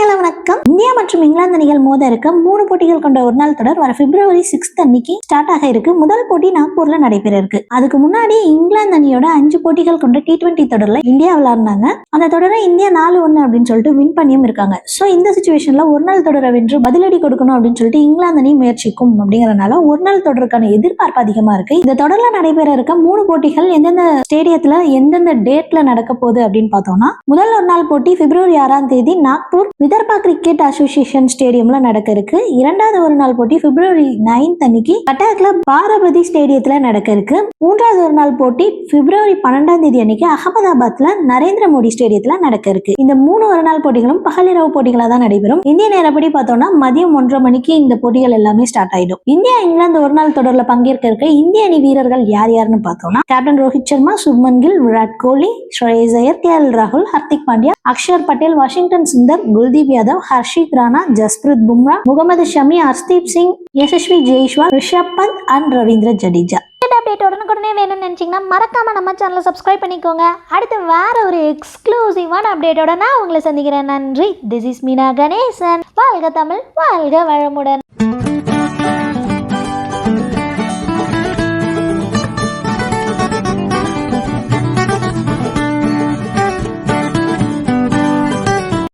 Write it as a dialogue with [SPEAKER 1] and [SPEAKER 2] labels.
[SPEAKER 1] Hello வணக்கம். India மற்றும் இங்கிலாந்து அணிகள் மோத இருக்க மூணு போட்டிகள் கொண்ட ஒரு நாள் தொடர் வர பிப்ரவரி சிக்ஸ்த் அன்னைக்கு ஸ்டார்ட் ஆக இருக்கு. முதல் போட்டி நாக்பூர்ல நடைபெற இருக்கு. அதுக்கு முன்னாடி இங்கிலாந்து அணியோட அஞ்சு போட்டிகள் கொண்ட டி டுவெண்ட்டி தொடர்ல இந்தியா விளையாடினாங்க. அந்த தொடரை இந்தியா நாலு ஒன்னு அப்படின்னு சொல்லிட்டு வின் பண்ணியும் இருக்காங்க. ஸோ இந்த சுச்சுவேஷன்ல ஒரு நாள் தொடரை வென்று பதிலடி கொடுக்கணும் அப்படின்னு சொல்லிட்டு இங்கிலாந்து அணி முயற்சிக்கும் அப்படிங்கறதுனால ஒரு நாள் தொடருக்கான எதிர்பார்ப்பு அதிகமா இருக்கு. இந்த தொடர்ல நடைபெற இருக்க மூணு போட்டிகள் எந்தெந்த ஸ்டேடியத்துல எந்தெந்த டேட்ல நடக்க போகுது அப்படின்னு பார்த்தோம்னா முதல் ஒரு நாள் போட்டி பிப்ரவரி ஆறாம் தேதி நாக்பூர் விதர்பா கிரிக்கெட் அசோசியேஷன் ஸ்டேடியம்ல நடக்க இருக்கு இரண்டாவது ஒரு நாள் போட்டி பிப்ரவரி நைன்த் அன்னைக்கு கட்டாக்ல பாரபதி ஸ்டேடியத்துல நடக்க இருக்கு மூன்றாவது ஒரு நாள் போட்டி பிப்ரவரி பன்னெண்டாம் தேதி அன்னைக்கு அகமதாபாத்ல நரேந்திர மோடி ஸ்டேடியத்துல நடக்க இருக்கு இந்த மூணு ஒரு நாள் போட்டிகளும் பகலிரவு போட்டிகளா தான் நடைபெறும். இந்திய நேரப்படி பார்த்தோம்னா மதியம் ஒன்றரை மணிக்கு இந்த போட்டிகள் எல்லாமே ஸ்டார்ட் ஆயிடும். இந்தியா இங்கிலாந்து ஒரு நாள் தொடர்ல பங்கேற்க இருக்க இந்திய அணி வீரர்கள் யார் யாருன்னு பார்த்தோம்னா captain Rohit Sharma Shubman Gill Virat Kohli Shreyas Iyer K L ராகுல் ஹர்திக் பாண்டியா அக்ஷர் பட்டேல் வாஷிங்டன் சுந்தர் குல் குல்தீப் யாதவ் ஹர்ஷித் ராணா ஜஸ்பிரித் பும்ரா முகமது ஷமி ஹர்ஸ்தீப் சிங் யசஸ்வி ஜெய்ஷ்வால் ரிஷப் பந்த் அண்ட் ரவீந்திர ஜடேஜா
[SPEAKER 2] இந்த அப்டேட் உடனுக்குடனே வேணும்னு நினச்சிங்கன்னா மறக்காமல் நம்ம சேனலை சப்ஸ்கிரைப் பண்ணிக்கோங்க. அடுத்து வேற ஒரு எக்ஸ்க்ளூசிவான அப்டேட்டோட நான் உங்களை சந்திக்கிறேன். நன்றி. This is Meena Ganesan. வாழ்க தமிழ் வாழ்க வளமுடன்.